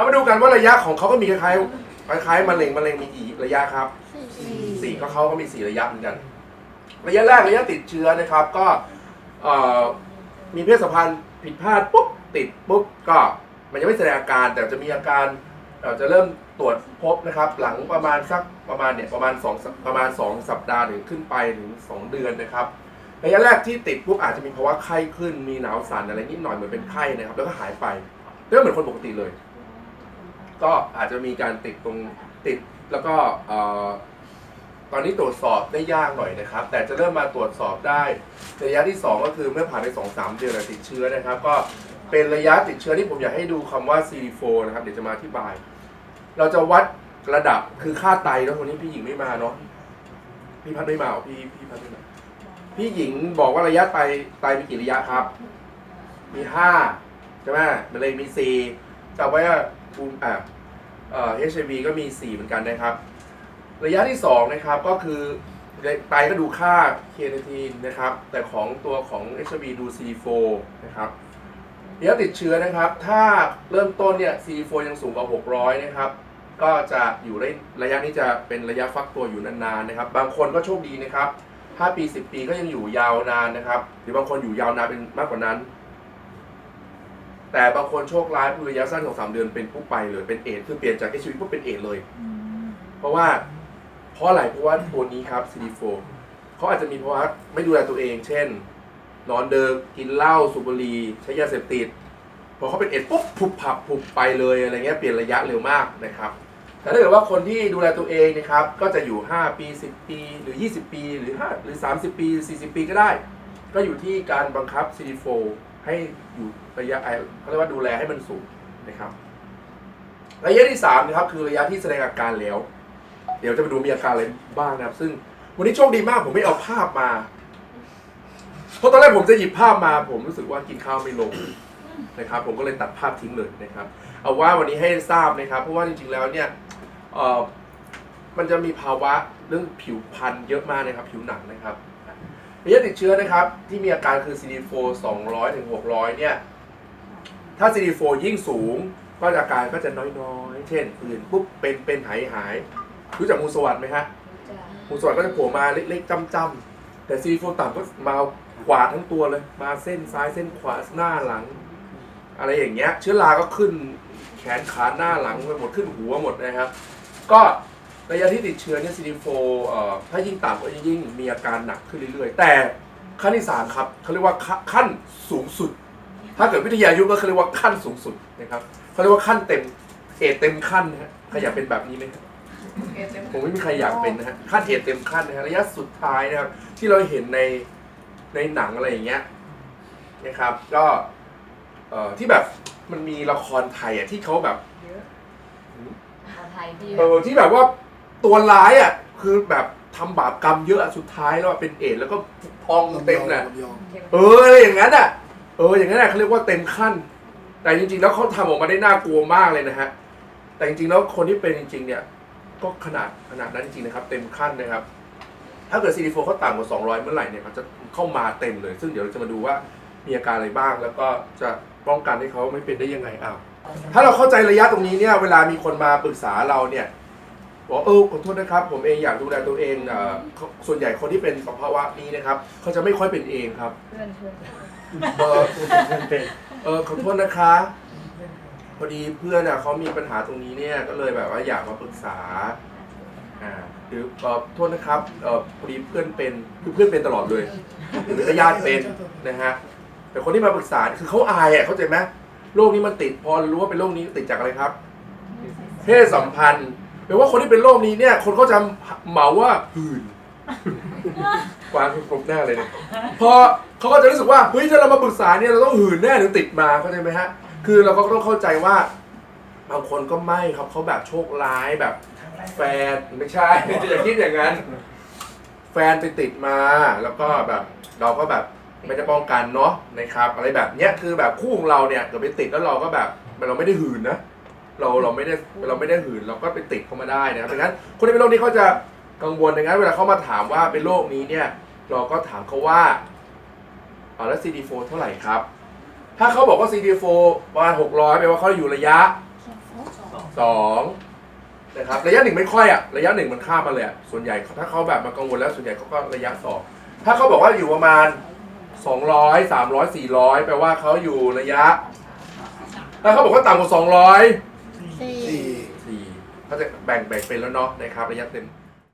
เอามาดูกันว่าระยะของเขาก็มีคล้ายๆคล้ายๆมะเร็งมะเร็งมีกี่ระยะครับสี่ก็เขาก็มีสี่ระยะเหมือนกัน ระยะแรกระยะติดเชื้อนะครับ ก็เอ่อมีเพศสัมพันธ์ผิดพลาดปุ๊บติดปุ๊บก็มันยังไม่แสดงอาการแต่จะมีอาการเอ่อจะเริ่มตรวจพบนะครับ หลังประมาณสักประมาณเนี่ยประมาณสองสัปประมาณสองสัปดาห์หรือขึ้นไปถึงสองเดือนนะครับระยะแรกที่ติดปุ๊บอาจจะมีภาวะไข้ขึ้นมีหนาวสั่นอะไรนิดหน่อยเหมือนเป็นไข้นะครับ แล้วก็หายไปเริ่มเหมือนคนปกติเลย ก็อาจจะมีการติดตรงติดแล้วก็ตอนนี้ตรวจสอบได้ยากหน่อยนะครับ แต่จะเริ่มมาตรวจสอบได้ระยะที่ 2 ก็คือเมื่อผ่านไป2อสเดือนติดเชื้อนะครับ ก็เป็นระยะติดเชื้อที่ผมอยากให้ดูคำว่า CD4 นะครับเดี๋ยวจะมาอธิบาย เราจะวัดระดับคือค่าไตแล้ววันนี้พี่หญิงไม่มาเนาะพี่พัดไม่มาเหรอพี่พี่พัดไม่มาพี่หญิงบอกว่าระยะไตไตมีกี่ระยะครับ มีห้าใช่ไหมมะเร็งมีสี่จำไว้ว่า ภูมิอ่าเอ่อ HIV ก็มีสีเหมือนกันนะครับ ระยะที่ 2 นะครับก็คือไตก็ดูค่าเคเนทีนนะครับ แต่ของตัวของ HIV ดู CD4 นะครับระยะติดเชื้อนะครับ ถ้าเริ่มต้นเนี่ย CD4 ยังสูงกว่า 600 นะครับ ก็จะอยู่ได้ระยะนี้จะเป็นระยะฟักตัวอยู่นานๆนะครับ บางคนก็โชคดีนะครับ5ปี 10 ปีก็ยังอยู่ยาวนานนะครับ หรือบางคนอยู่ยาวนานเป็นมากกว่านั้น แต่บางคนโชคร้ายคือระยะสั้นของ3เดือนเป็นผู้ไปเลยเป็นเอดส์คือเปลี่ยนจาก HIV ปุ๊บเป็นเอดส์เลย เพราะว่าเพราะอะไรเพราะว่าตัวนี้ครับ CD4 เขาอาจจะมีภาวะไม่ดูแลตัวเอง เช่น นอนเดิมกินเหล้าสูบบุหรี่ใช้ยาเสพติดพอเขาเป็นเอดส์ปุ๊บผุบผับผุบไปเลยอะไรเงี้ยเปลี่ยนระยะเร็วมากนะครับแต่ถ้าเกิดว่าคนที่ดูแลตัวเองนะครับ ก็จะอยู่ 5 ปี 10 ปี หรือ 20 ปี หรือ5หรือ 30 ปี 40 ปีก็ได้ ก็อยู่ที่การบังคับ CD4 ให้อยู่ระยะไอเขาเรียกว่าดูแลให้มันสูงนะครับ ระยะที่3นะครับคือระยะที่แสดงอาการแล้ว เดี๋ยวจะไปดูมีอาการอะไรบ้างนะครับ ซึ่งวันนี้โชคดีมากผมไม่เอาภาพมา เพราะตอนแรกผมจะหยิบภาพมา ผมรู้สึกว่ากินข้าวไม่ลงนะครับ ผมก็เลยตัดภาพทิ้งเลยนะครับ เอาว่าวันนี้ให้ทราบนะครับ เพราะว่าจริงๆแล้วเนี่ยมันจะมีภาวะเรื่องผิวพรรณเยอะมากนะครับ ผิวหนังนะครับ ระยะติดเชื้อนะครับ ที่มีอาการคือ CD4 200ถึง600 เนี่ย ถ้า CD4 ยิ่งสูง ก็อาการก็จะน้อยๆ เช่นอื่นปุ๊บเป็นเป็นหายหายรู้จักงูสวัสดไหมฮะงูสวัสดก็จะโผล่มาเล็กๆจ้ำๆแต่ CD4 ต่ำก็มาขวาทั้งตัวเลย มาเส้นซ้ายเส้นขวาหน้าหลัง อะไรอย่างเงี้ย เชื้อราก็ขึ้นแขนขาหน้าหลังไปหมดขึ้นหัวหมดนะครับ ก็ ระยะที่ติดเชื้อเนี่ย CD4 เอ่อถ้ายิ่งต่ำก็ยิ่งมีอาการหนักขึ้นเรื่อยๆ แต่ขั้นที่สามครับเขาเรียกว่าขั้นขั้นสูงสุด ถ้าเกิดวิทยายุทธก็เขาเรียกว่าขั้นสูงสุดนะครับเขาเรียกว่าขั้นเต็มเอดเต็มขั้นนะฮะใครอยากเป็นแบบนี้ไหมครับผมไม่มีใครอยากเป็นนะฮะขั้นเอดเต็มขั้นนะฮะระยะสุดท้ายนะครับที่เราเห็นในในหนังอะไรอย่างเงี้ยนะครับก็เอ่อที่แบบมันมีละครไทยอะที่เขาแบบไทยที่เออที่แบบว่า ตัวร้ายอะคือแบบทำบาปกรรมเยอะอะสุดท้ายแล้วอะเป็นเอดส์แล้วก็พองเต็มน่ะเอออะไรอย่างนั้นอะ เอออย่างนั้นอะเขาเรียกว่าเต็มขั้น แต่จริงๆ แล้วเขาทำออกมาได้น่ากลัวมากเลยนะฮะ แต่จริงๆ แล้วคนที่เป็นจริงๆ เนี่ย ก็ขนาดขนาดนั้นจริงๆ นะครับ เต็มขั้นนะครับ ถ้าเกิด CD4 เขาต่ำกว่า 200 เมื่อไหร่เนี่ยเขาจะเข้ามาเต็มเลย ซึ่งเดี๋ยวเราจะมาดูว่ามีอาการอะไรบ้าง แล้วก็จะป้องกันให้เขาไม่เป็นได้ยังไงอ้าว ถ้าเราเข้าใจระยะตรงนี้เนี่ย เวลามีคนมาปรึกษาเราเนี่ย บอกเออขอโทษนะครับ ผมเองอยากดูแลตัวเองเอ่อเขาส่วนใหญ่คนที่เป็นสภาวะนี้นะครับเขาจะไม่ค่อยเป็นเองครับเพื่อนเพื่อนเออเออขอโทษนะคะ พอดีเพื่อนอะเขามีปัญหาตรงนี้เนี่ยก็เลยแบบว่าอยากมาปรึกษาอ่าหรือเออโทษนะครับเออพอดีเพื่อนเป็นคือเพื่อนเป็นตลอดเลยหรือก็ญาติเป็นนะฮะแต่คนที่มาปรึกษาคือเขาอายอะเข้าใจไหมโรคนี้มันติดพอรู้ว่าเป็นโรคนี้ติดจากอะไรครับเพศสัมพันธ์แป ลว่าคนที่เป็นโรคนี้เนี่ย คนเขาจะเหมาว่าหื่นกวางคือครบหน้าเลยเนี่ยพอเขาก็จะรู้สึกว่าเฮ้ยถ้าเรามาปรึกษาเนี่ยเราต้องหื่นแน่หรือติดมาเข้าใจไหมฮะ คือเราก็ต้องเข้าใจว่าบางคนก็ไม่ครับเขาแบบโชคร้ายแบบ แฟนไม่ใช่อย่าคิดอย่างนั้น แฟนไปติดมาแล้วก็แบบเราก็แบบไม่ได้ป้องกันเนาะนะครับ อะไรแบบเนี้ยคือแบบคู่ของเราเนี่ยเกิดไปติดแล้วเราก็แบบเราไม่ได้หื่นนะ เราเราไม่ได้เราไม่ได้หืนเราก็ไปติดเข้ามาได้นะครับดังนั้นคนที่เป็นโรคนี้เขาจะกังวลดังนั้น เวลาเขามาถามว่าเป็นโรคนี้เนี่ย เราก็ถามเขาว่าเอาแล้ว CD4 เท่าไหร่ครับ ถ้าเขาบอกว่า CD4 ประมาณ600แปลว่าเขาอยู่ระยะ 2 นะครับ ระยะหนึ่งไม่ค่อยอะระยะหนึ่งมันข้ามมาเลยส่วนใหญ่ถ้าเขาแบบมากังวลแล้วส่วนใหญ่เขาก็ระยะ 2 ถ้าเขาบอกว่าอยู่ประมาณ 200 300 400 แปลว่าเขาอยู่ระยะถ้าเขาบอกว่าต่ำกว่า 200 สี่สี่เขาจะแบ่งแบ่งเป็นแล้วเนาะในคาร์บระยะเต็ม